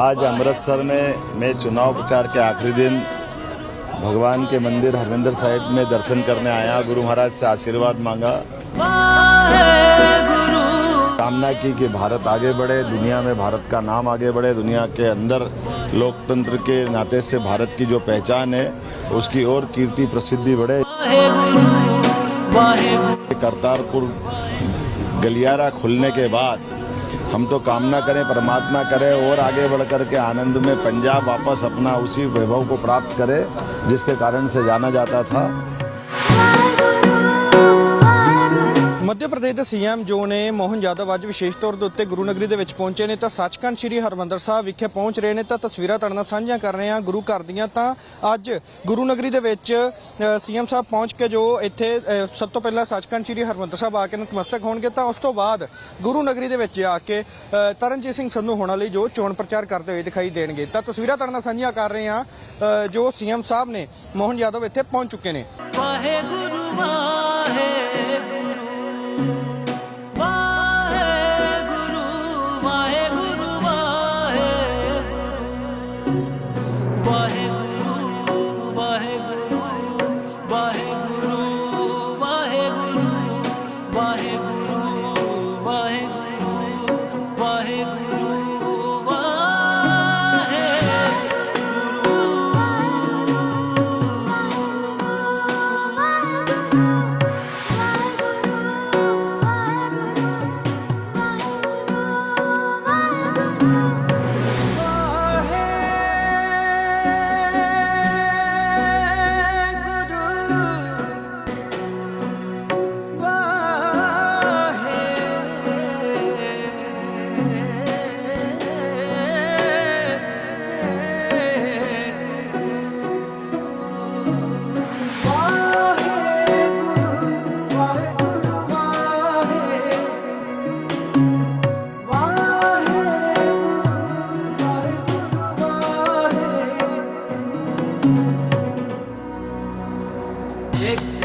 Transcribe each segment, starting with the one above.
आज अमृतसर में मैं चुनाव प्रचार के आखिरी दिन भगवान के मंदिर हरमिंदर साहिब में दर्शन करने आया। गुरु महाराज से आशीर्वाद मांगा। कामना की कि भारत आगे बढ़े दुनिया में भारत का नाम आगे बढ़े दुनिया के अंदर लोकतंत्र के नाते से भारत की जो पहचान है उसकी और कीर्ति प्रसिद्धि बढ़े। करतारपुर गलियारा खुलने के बाद हम तो कामना करें, परमात्मा करें और आगे बढ़ कर के आनंद में पंजाब वापस अपना उसी वैभव को प्राप्त करे, जिसके कारण से जाना जाता था। ਮੱਧ ਪ੍ਰਦੇਸ਼ ਦੇ ਸੀਐਮ ਜੋ ਨੇ ਮੋਹਨ ਯਾਦਵ ਅੱਜ ਵਿਸ਼ੇਸ਼ ਤੌਰ ਦੇ ਉੱਤੇ ਗੁਰੂ ਨਗਰੀ ਦੇ ਵਿੱਚ ਪਹੁੰਚੇ ਨੇ ਤਾਂ ਸੱਚਖੰਡ ਸ੍ਰੀ ਹਰਮੰਦਰ ਸਾਹਿਬ ਵਿਖੇ ਪਹੁੰਚ ਰਹੇ ਨੇ ਤਾਂ ਤਸਵੀਰਾਂ ਤੁਹਾਡੇ ਨਾਲ ਸਾਂਝੀਆਂ ਕਰ ਰਹੇ ਹਾਂ ਗੁਰੂ ਘਰ ਦੀਆਂ। ਤਾਂ ਅੱਜ ਗੁਰੂ ਨਗਰੀ ਦੇ ਵਿੱਚ ਸੀਐਮ ਸਾਹਿਬ ਪਹੁੰਚ ਕੇ ਜੋ ਇੱਥੇ ਸਭ ਤੋਂ ਪਹਿਲਾਂ ਸੱਚਖੰਡ ਸ੍ਰੀ ਹਰਮੰਦਰ ਸਾਹਿਬ ਆ ਕੇ ਨਤਮਸਤਕ ਹੋਣਗੇ ਤਾਂ ਉਸ ਤੋਂ ਬਾਅਦ ਗੁਰੂ ਨਗਰੀ ਦੇ ਵਿੱਚ ਆ ਕੇ ਤਰਨਜੀਤ ਸਿੰਘ ਸੰਧੂ ਹੋਣਾ ਲਈ ਜੋ ਚੋਣ ਪ੍ਰਚਾਰ ਕਰਦੇ ਹੋਏ ਦਿਖਾਈ ਦੇਣਗੇ। ਤਾਂ ਤਸਵੀਰਾਂ ਤੁਹਾਡੇ ਨਾਲ ਸਾਂਝੀਆਂ ਕਰ ਰਹੇ ਹਾਂ ਅ, ਜੋ ਸੀਐਮ ਸਾਹਿਬ ਨੇ ਮੋਹਨ ਯਾਦਵ ਇੱਥੇ ਪਹੁੰਚ ਚੁੱਕੇ ਨੇ। ਵਾਹਿਗੁਰੂ ਵਾਹਿਗੁਰੂ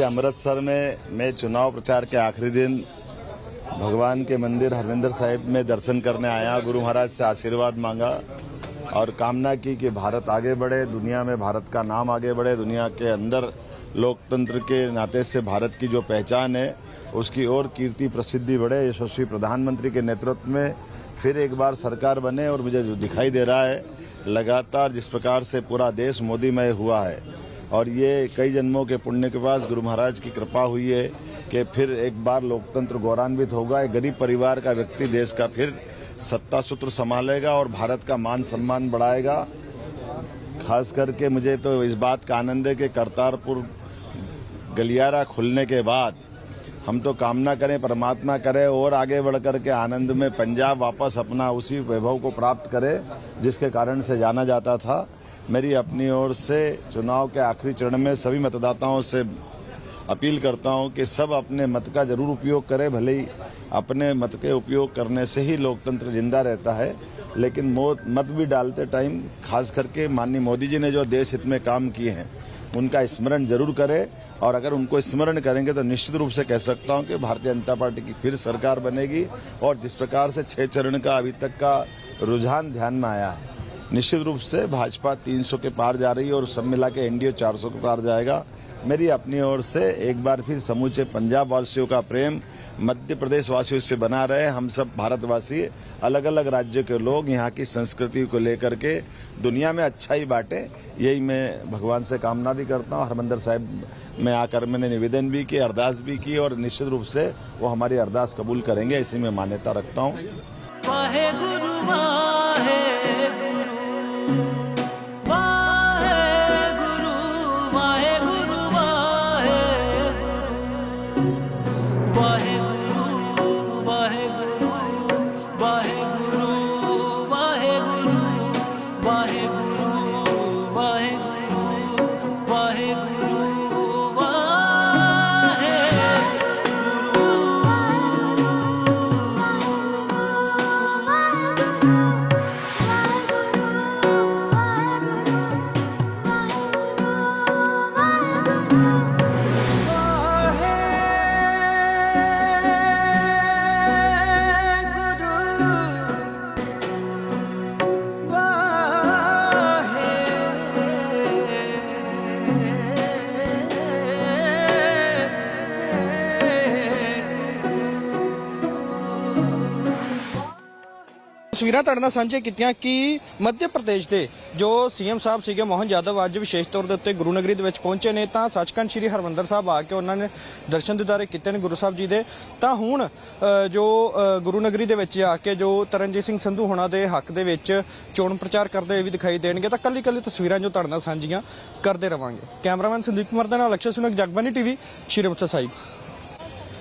आज अमृतसर में मैं चुनाव प्रचार के आखिरी दिन भगवान के मंदिर हरमिंदर साहिब में दर्शन करने आया, गुरु महाराज से आशीर्वाद मांगा और कामना की कि भारत आगे बढ़े, दुनिया में भारत का नाम आगे बढ़े, दुनिया के अंदर लोकतंत्र के नाते से भारत की जो पहचान है, उसकी और कीर्ति प्रसिद्धि बढ़े। यशस्वी प्रधानमंत्री के नेतृत्व में फिर एक बार सरकार बने और मुझे जो दिखाई दे रहा है, लगातार जिस प्रकार से पूरा देश मोदीमय हुआ है और ये कई जन्मों के पुण्य के पास गुरु महाराज की कृपा हुई है कि फिर एक बार लोकतंत्र गौरवान्वित होगा, एक गरीब परिवार का व्यक्ति देश का फिर सत्ता सूत्र संभालेगा और भारत का मान सम्मान बढ़ाएगा। खास करके मुझे तो इस बात का आनंद है कि करतारपुर गलियारा खुलने के बाद हम तो कामना करें, परमात्मा करे और आगे बढ़ कर के आनंद में पंजाब वापस अपना उसी वैभव को प्राप्त करे, जिसके कारण से जाना जाता था। मेरी अपनी ओर से चुनाव के आखिरी चरण में सभी मतदाताओं से अपील करता हूँ कि सब अपने मत का ज़रूर उपयोग करें, भले ही अपने मत के उपयोग करने से ही लोकतंत्र ज़िंदा रहता है। लेकिन मत भी डालते टाइम, खास करके माननीय मोदी जी ने जो देश हित में काम किए हैं, उनका स्मरण ज़रूर करें। और अगर उनको स्मरण करेंगे तो निश्चित रूप से कह सकता हूँ कि भारतीय जनता पार्टी की फिर सरकार बनेगी। और जिस प्रकार से छह चरण का अभी तक का रुझान ध्यान में आया है निश्चित रूप से भाजपा 300 के पार जा रही है और सब मिला के एनडीए 400 के पार जाएगा। मेरी अपनी ओर से एक बार फिर समूचे पंजाब वासियों का प्रेम, मध्य प्रदेश वासियों से बना रहे हम सब भारतवासी अलग अलग राज्यों के लोग यहाँ की संस्कृति को लेकर के दुनिया में अच्छा ही बांटे, यही मैं भगवान से कामना भी करता हूँ। हरमंदर साहिब में आकर मैंने निवेदन भी किया, अरदास भी की और निश्चित रूप से वो हमारी अरदास कबूल करेंगे इसी में मान्यता रखता हूँ। Oh. ਤਸਵੀਰਾਂ ਤੁਹਾਡੇ ਨਾਲ ਸਾਂਝੇ ਕੀਤੀਆਂ ਕਿ ਮੱਧ ਪ੍ਰਦੇਸ਼ ਦੇ ਜੋ ਸੀਐਮ ਸਾਹਿਬ ਸੀਗੇ, ਮੋਹਨ ਯਾਦਵ ਅੱਜ ਵਿਸ਼ੇਸ਼ ਤੌਰ ਦੇ ਉੱਤੇ ਗੁਰੂ ਨਗਰੀ ਦੇ ਵਿੱਚ ਪਹੁੰਚੇ ਨੇ, ਤਾਂ ਸੱਚਖੰਡ ਸ੍ਰੀ ਹਰਮੰਦਰ ਸਾਹਿਬ ਆ ਕੇ ਉਹਨਾਂ ਨੇ ਦਰਸ਼ਨ ਦਿਦਾਰੇ ਕੀਤੇ ਨੇ ਗੁਰੂ ਸਾਹਿਬ ਜੀ ਦੇ। ਤਾਂ ਹੁਣ ਜੋ ਗੁਰੂ ਨਗਰੀ ਦੇ ਵਿੱਚ ਆ ਕੇ ਜੋ ਤਰਨਜੀਤ ਸਿੰਘ ਸੰਧੂ ਹੋਣਾ ਦੇ ਹੱਕ ਦੇ ਵਿੱਚ ਚੋਣ ਪ੍ਰਚਾਰ ਕਰਦੇ ਹੋਏ ਵੀ ਦਿਖਾਈ ਦੇਣਗੇ, ਤਾਂ ਕੱਲੀ ਕੱਲੀ ਤਸਵੀਰਾਂ ਜੋ ਤੁਹਾਡੇ ਨਾਲ ਸਾਂਝੀਆਂ ਕਰਦੇ ਰਵਾਂਗੇ। ਕੈਮਰਾਮੈਨ ਸੰਦੀਪ ਕੁਮਾਰ ਦੇ ਨਾਲ ਅਕਸ਼ਰ ਸੁਨਕ ਜਗਬਾਨੀ ਟੀਵੀ, ਸ਼੍ਰੀ ਮੁਕਤਸਰ ਸਾਹਿਬ।